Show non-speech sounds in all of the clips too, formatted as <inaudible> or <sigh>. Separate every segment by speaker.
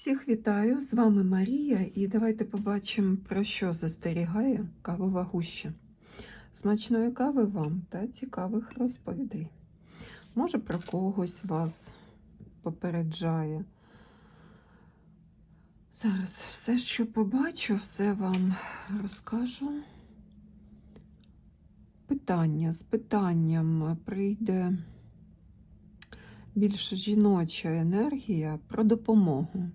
Speaker 1: Всіх вітаю! З вами Марія, і давайте побачимо, про що застерігає кавова гуща. Смачної кави вам та цікавих розповідей. Може, про когось вас попереджає. Зараз все, що побачу, все вам розкажу. Питання з питанням прийде більш жіноча енергія про допомогу.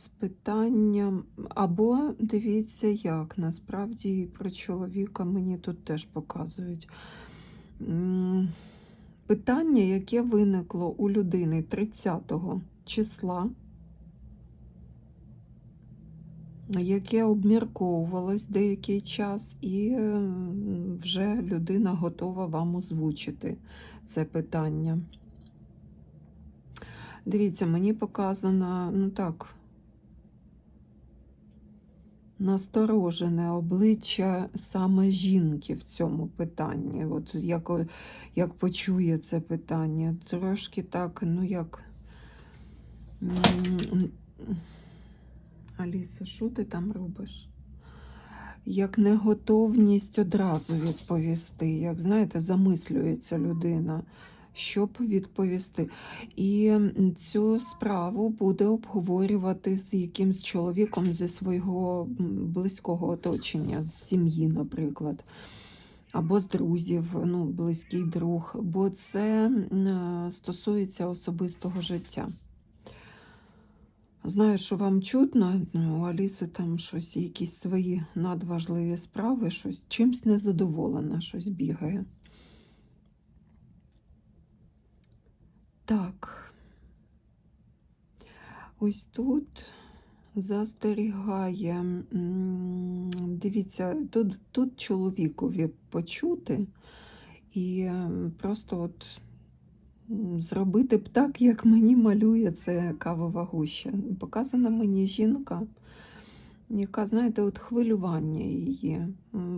Speaker 1: З питанням, або дивіться, як насправді про чоловіка мені тут теж показують. Питання, яке виникло у людини 30 числа, яке обмірковувалось деякий час, і е, вже людина готова вам озвучити це питання. Дивіться, мені показано, ну так, насторожене обличчя саме жінки в цьому питанні. От як, як почує це питання, трошки так, ну як. Аліса, що ти там робиш? Як неготовність одразу відповісти, як знаєте, замислюється людина, щоб відповісти. І цю справу буде обговорювати з якимсь чоловіком зі свого близького оточення, з сім'ї, наприклад, або з друзів, ну, близький друг, бо це е, стосується особистого життя. Знаю, що вам чутно, ну, у Аліси там щось, якісь свої надважливі справи, щось чимсь незадоволена, щось бігає. Так. Ось тут застерігає. Дивіться, тут, тут чоловікові почути і просто от зробити б так, як мені малює це кавова гуща. Показана мені жінка, яка, знаєте, от хвилювання її.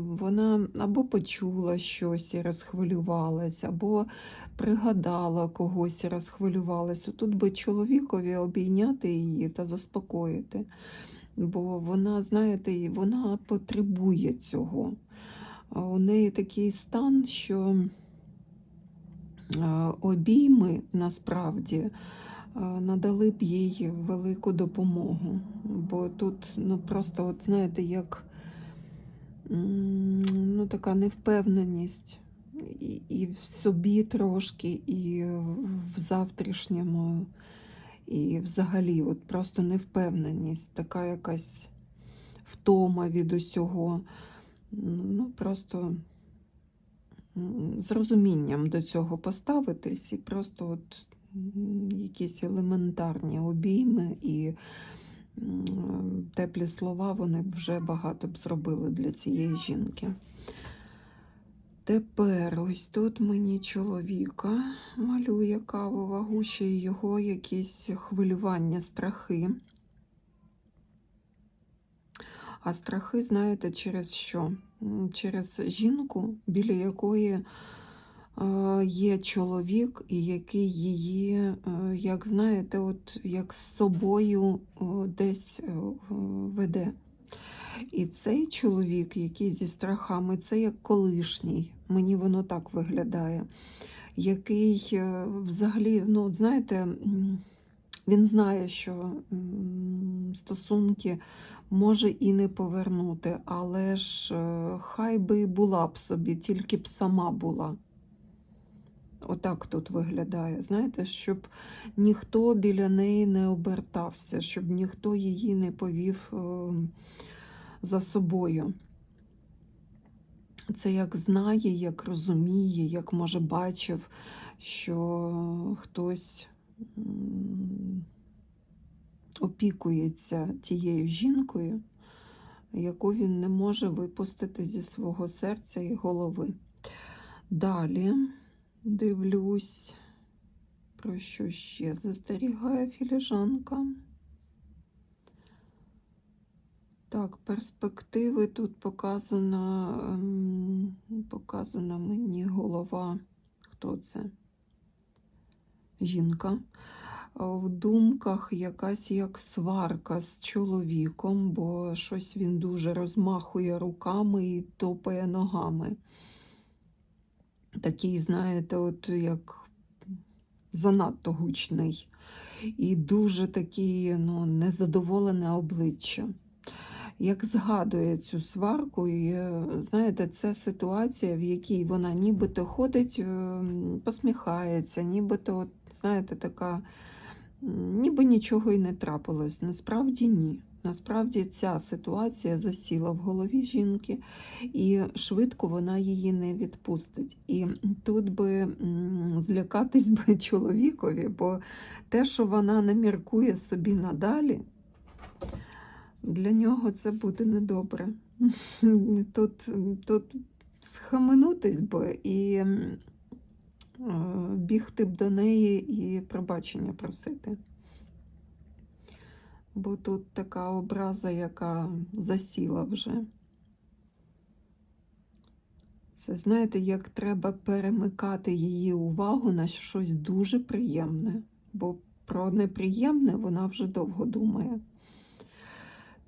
Speaker 1: Вона або почула щось і розхвилювалась, або пригадала когось і розхвилювалась. Тут би чоловікові обійняти її та заспокоїти. Бо вона, знаєте, вона потребує цього. У неї такий стан, що обійми насправді надали б їй велику допомогу. Бо тут ну, просто, от, знаєте, як ну, така невпевненість і, і в собі трошки, і в завтрашньому, і взагалі от просто невпевненість, така якась втома від усього. Ну, просто з розумінням до цього поставитись і просто от якісь елементарні обійми і теплі слова вони б вже багато б зробили для цієї жінки. Тепер ось тут мені чоловіка малює кавова гуща і його якісь хвилювання, страхи. А страхи, знаєте, через що? Через жінку, біля якої є чоловік, який її, е, як знаєте, от як з собою десь е, веде. І цей чоловік, який зі страхами, це як колишній. Мені воно так виглядає. Який е, взагалі, ну, знаєте, він знає, що стосунки може і не повернути, але ж хай би була б собі, тільки б сама була. Отак тут виглядає. Знаєте, щоб ніхто біля неї не обертався, щоб ніхто її не повів е, за собою. Це як знає, як розуміє, як може бачив, що хтось опікується тією жінкою, яку він не може випустити зі свого серця і голови. Далі дивлюсь, про що ще застерігає філіжанка. Так, перспективи тут показана, ем, показана мені голова. Хто це? Жінка. в думках якась як сварка з чоловіком, бо щось він дуже розмахує руками і топає ногами. Такий, знаєте, от як занадто гучний. І дуже такий ну, незадоволене обличчя. Як згадує цю сварку, і знаєте, це ситуація, в якій вона нібито ходить, е, посміхається, нібито, знаєте, така, ніби нічого і не трапилось. Насправді ні. Насправді ця ситуація засіла в голові жінки, і швидко вона її не відпустить. І тут би злякатись би <laughs> чоловікові, бо те, що вона не міркує собі надалі, для нього це буде недобре. <laughs> Тут, тут схаменутись би і е, бігти б до неї і пробачення просити. Бо тут така образа, яка засіла вже. Це, знаєте, як треба перемикати її увагу на щось дуже приємне, бо про неприємне вона вже довго думає.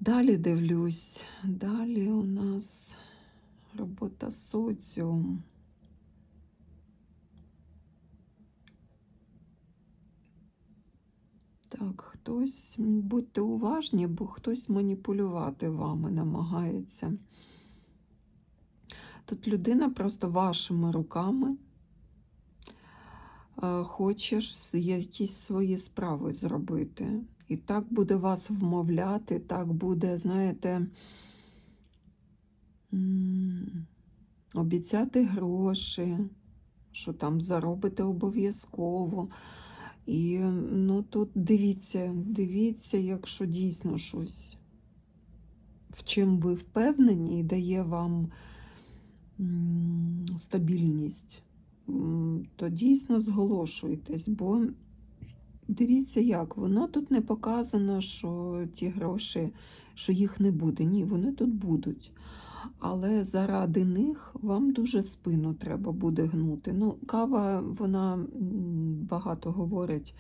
Speaker 1: Далі дивлюсь, далі у нас робота соціум. Так, хтось, будьте уважні, бо хтось маніпулювати вами намагається. Тут людина просто вашими руками е, хоче якісь свої справи зробити. І так буде вас вмовляти, так буде, знаєте, обіцяти гроші, що там заробите обов'язково. І ну, тут дивіться, дивіться, якщо дійсно щось, в чим ви впевнені, і дає вам стабільність, то дійсно зголошуйтесь, бо дивіться, як воно тут не показано, що ті гроші, що їх не буде. Ні, вони тут будуть. Але заради них вам дуже спину треба буде гнути. Ну, кава, вона багато говорить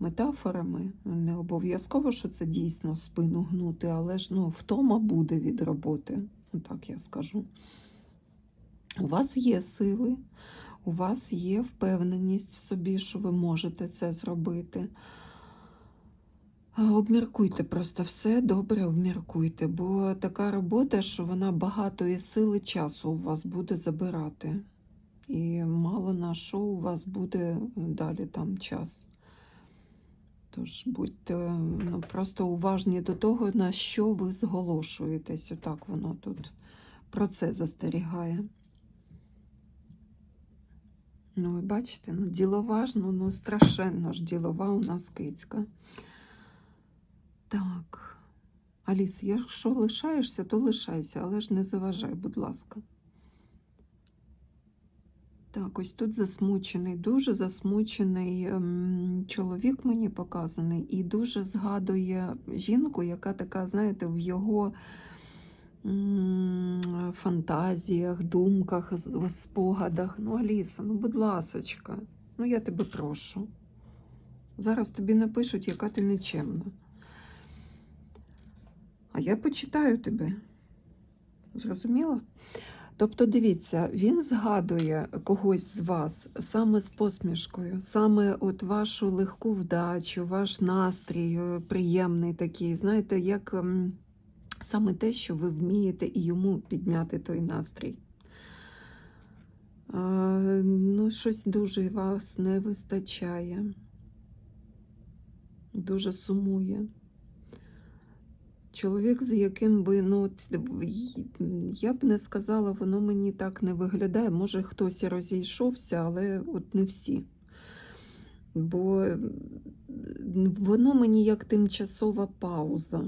Speaker 1: метафорами. Не обов'язково, що це дійсно спину гнути, але ж ну, втома буде від роботи. Ну, Так я скажу. У вас є сили, у вас є впевненість в собі, що ви можете це зробити. Обміркуйте просто все добре обміркуйте, бо така робота, що вона багато і сили часу у вас буде забирати. І мало на що у вас буде далі там час. Тож будьте ну, просто уважні до того, на що ви зголошуєтесь. Отак воно тут про це застерігає. Ну, ви бачите, ну, ділова ж, ну, ну страшенно ж ділова у нас кицька. Так. Аліс, якщо лишаєшся, то лишайся, але ж не заважай, будь ласка. Так, ось тут засмучений, дуже засмучений ем, чоловік мені показаний, і дуже згадує жінку, яка така, знаєте, в його фантазіях, думках, спогадах. Ну, Аліса, ну, будь ласочка, ну я тебе прошу. Зараз тобі напишуть, яка ти нечемна. А я почитаю тебе. Зрозуміла? Тобто, дивіться, він згадує когось з вас саме з посмішкою, саме от вашу легку вдачу, ваш настрій е, приємний такий, знаєте, як саме те, що ви вмієте і йому підняти той настрій. Е, ну, щось дуже вас не вистачає, дуже сумує. Чоловік, з яким ви, ну, я б не сказала, воно мені так не виглядає. Може, хтось і розійшовся, але от не всі. Бо воно мені як тимчасова пауза.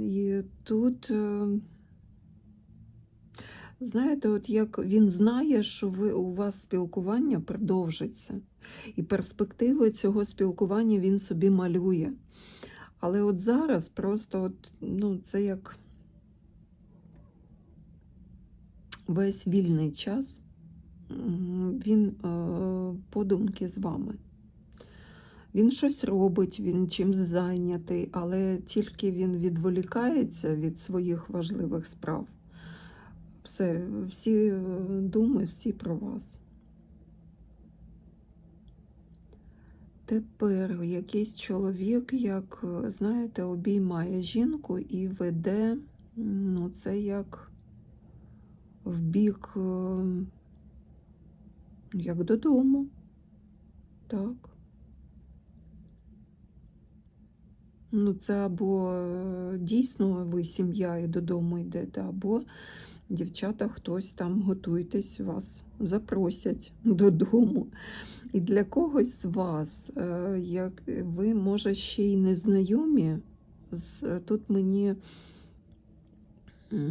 Speaker 1: І тут, е, знаєте, от як він знає, що ви, у вас спілкування продовжиться. І перспективи цього спілкування він собі малює. Але от зараз просто от, ну, це як весь вільний час він е, подумки з вами. Він щось робить, він чимсь зайнятий, але тільки він відволікається від своїх важливих справ. Все, всі е, думи, всі про вас. Тепер якийсь чоловік, як, е, знаєте, обіймає жінку і веде, ну, це як в бік, е, як додому. Так. Ну, це або дійсно ви сім'я і додому йдете, або дівчата, хтось там готуйтесь, вас запросять додому. І для когось з вас, е, як ви, може, ще й не знайомі, з, тут мені,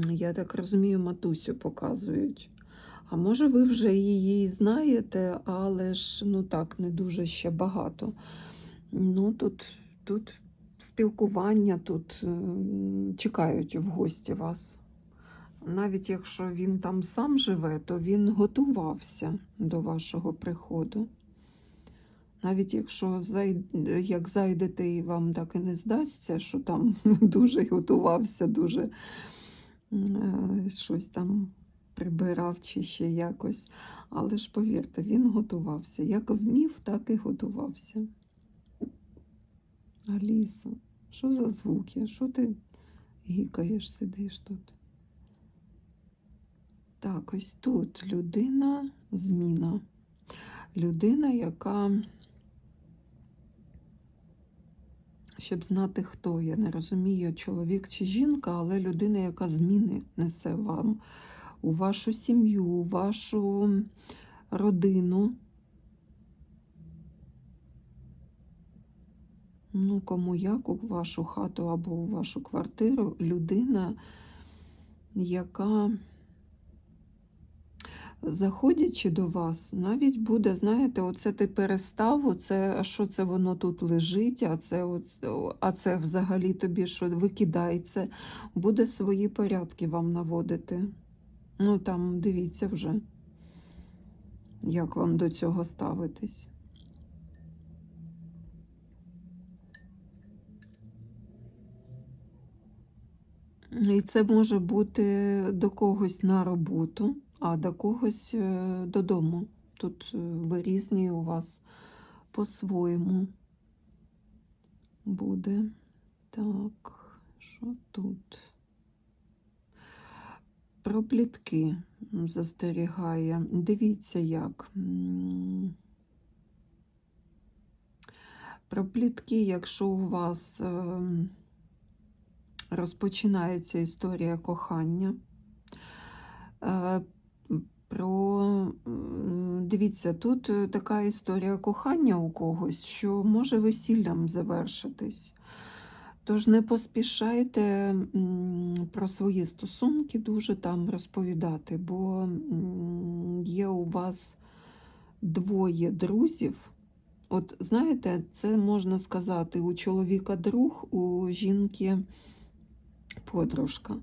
Speaker 1: я так розумію, матусю показують. А може, ви вже її знаєте, але ж ну так, не дуже ще багато. Ну, тут, тут спілкування, тут чекають в гості вас. Навіть якщо він там сам живе, то він готувався до вашого приходу. Навіть якщо зай- як зайдете і вам так і не здасться, що там <laughs> дуже готувався, дуже е, щось там прибирав чи ще якось. Але ж повірте, він готувався. Як вмів, так і готувався. Аліса, що за звуки? Що ти гікаєш, сидиш тут? Так, ось тут людина, зміна. Людина, яка, щоб знати, хто я, не розумію, чоловік чи жінка, але людина, яка зміни несе вам у вашу сім'ю, у вашу родину. Ну, кому як у вашу хату або у вашу квартиру людина, яка, заходячи до вас, навіть буде, знаєте, оце ти перестав, оце, а що це воно тут лежить, а це, а це взагалі тобі що викидай це, буде свої порядки вам наводити. Ну, там дивіться вже, як вам до цього ставитись. І це може бути до когось на роботу, а до когось е, додому. Тут е, ви різні у вас по-своєму буде. Так, що тут? Про плітки застерігає. Дивіться як. Про плітки, якщо у вас. ем, розпочинається історія кохання. Про дивіться, тут е, така історія кохання у когось, що може весіллям завершитись. Тож не поспішайте про свої стосунки дуже там розповідати, бо є у вас двоє друзів. От знаєте, це можна сказати у чоловіка друг, у жінки подружка.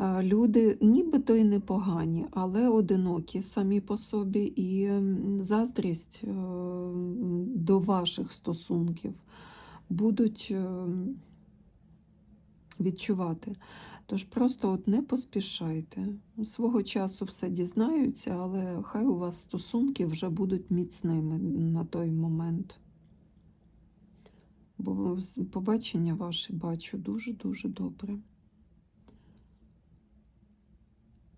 Speaker 1: Е, Люди нібито й непогані, але одинокі самі по собі, і заздрість е, до ваших стосунків будуть е, відчувати. Тож просто от не поспішайте. Свого часу все дізнаються, але хай у вас стосунки вже будуть міцними на той момент. Бо побачення ваше бачу дуже-дуже добре.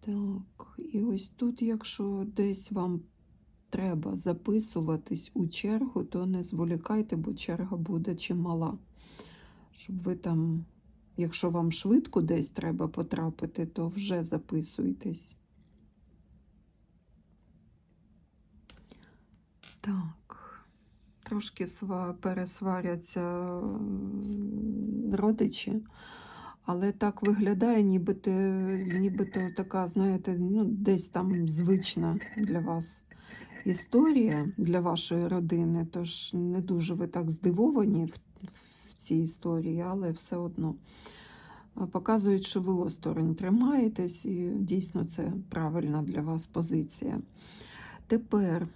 Speaker 1: Так, і ось тут, якщо десь вам треба записуватись у чергу, то не зволікайте, бо черга буде чимала. Щоб ви там, якщо вам швидко десь треба потрапити, то вже записуйтесь. Так, трошки сва- пересваряться родичі. Але так виглядає, нібито, нібито така, знаєте, ну, десь там звична для вас історія для вашої родини. Тож не дуже ви так здивовані в, в цій історії, але все одно показують, що ви осторонь тримаєтесь, і дійсно це правильна для вас позиція. Тепер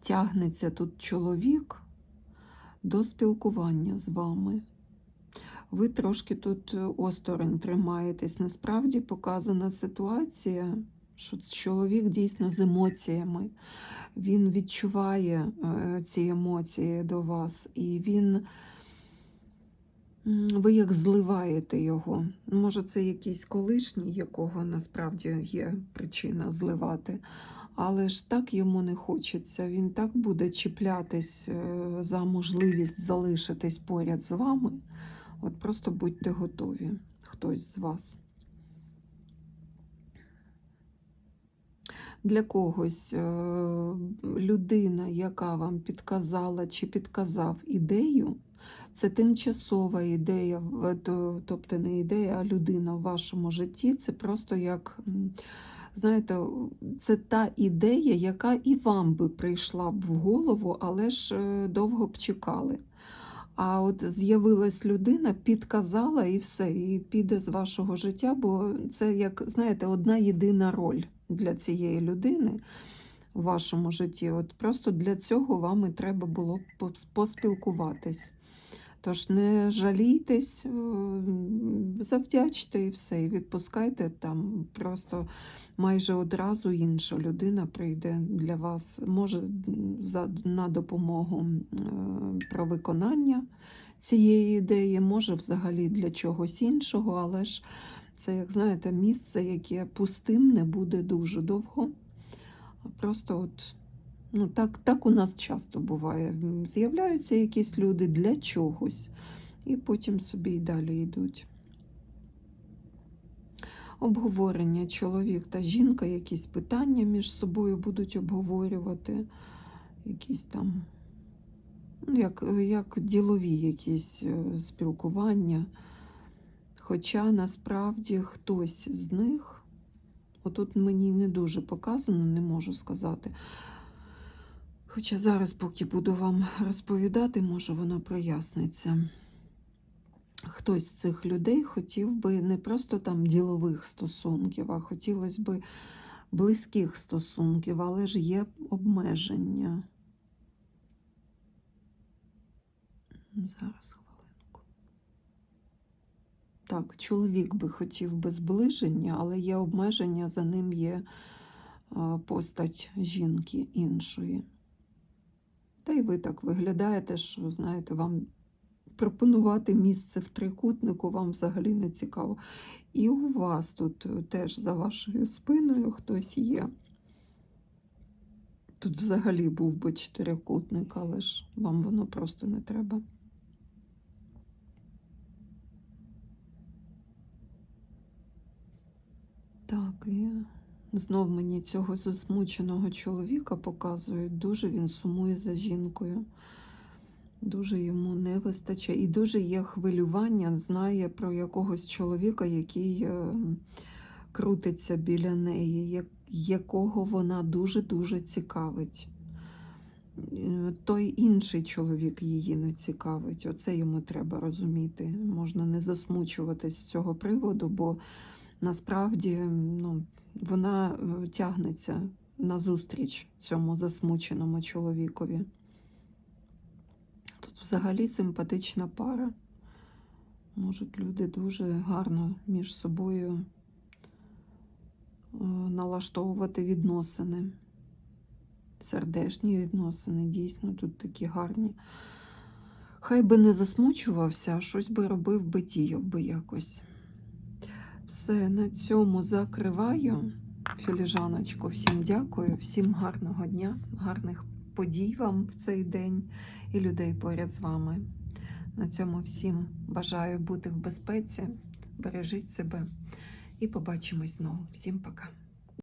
Speaker 1: тягнеться тут чоловік до спілкування з вами. Ви трошки тут осторонь тримаєтесь. Насправді показана ситуація, що чоловік дійсно з емоціями. Він відчуває е, ці емоції до вас, і він. Ви як зливаєте його. Може, це якийсь колишній, якого насправді є причина зливати. Але ж так йому не хочеться. Він так буде чіплятись е, за можливість залишитись поряд з вами. От просто будьте готові, хтось з вас. Для когось е, людина, яка вам підказала чи підказав ідею, це тимчасова ідея, тобто не ідея, а людина в вашому житті. Це просто як, знаєте, це та ідея, яка і вам би прийшла б в голову, але ж е, довго б чекали. А от з'явилась людина, підказала і все, і піде з вашого життя, бо це, як знаєте, одна єдина роль для цієї людини в вашому житті. От просто для цього вам і треба було поспілкуватись. Тож не жалійтесь, е, завдячте і все, і відпускайте там просто майже одразу інша людина прийде для вас, може за, на допомогу е, про виконання цієї ідеї, може взагалі для чогось іншого, але ж це, як знаєте, місце, яке пустим не буде дуже довго. Просто от, ну, так, так у нас часто буває. З'являються якісь люди для чогось, і потім собі й далі йдуть. Обговорення чоловік та жінка, якісь питання між собою будуть обговорювати, якісь там, ну, як, як ділові якісь е, спілкування. Хоча насправді хтось з них, отут мені не дуже показано, не можу сказати. Хоча зараз, поки буду вам розповідати, може воно проясниться. Хтось з цих людей хотів би не просто там ділових стосунків, а хотілося би близьких стосунків, але ж є обмеження. Зараз хвилинку. Так, чоловік би хотів би зближення, але є обмеження, за ним є постать жінки іншої. Та й ви так виглядаєте, що, знаєте, вам пропонувати місце в трикутнику вам взагалі не цікаво. І у вас тут теж за вашою спиною хтось є. Тут взагалі був би чотирикутник, але ж вам воно просто не треба. Так, і знов мені цього засмученого чоловіка показують. Дуже він сумує за жінкою. Дуже йому не вистачає. І дуже є хвилювання, знає про якогось чоловіка, який е, крутиться біля неї, якого вона дуже-дуже цікавить. Е, Той інший чоловік її не цікавить. Оце йому треба розуміти. Можна не засмучуватись з цього приводу, бо насправді ну, вона е, тягнеться назустріч цьому засмученому чоловікові. Тут взагалі симпатична пара. Можуть люди дуже гарно між собою е, налаштовувати відносини. Сердечні відносини, дійсно, тут такі гарні. Хай би не засмучувався, а щось би робив би діяв би якось. Все, на цьому закриваю. Філіжаночку, всім дякую, всім гарного дня, гарних подій вам в цей день і людей поряд з вами. На цьому всім бажаю бути в безпеці, бережіть себе і побачимось знову. Всім пока.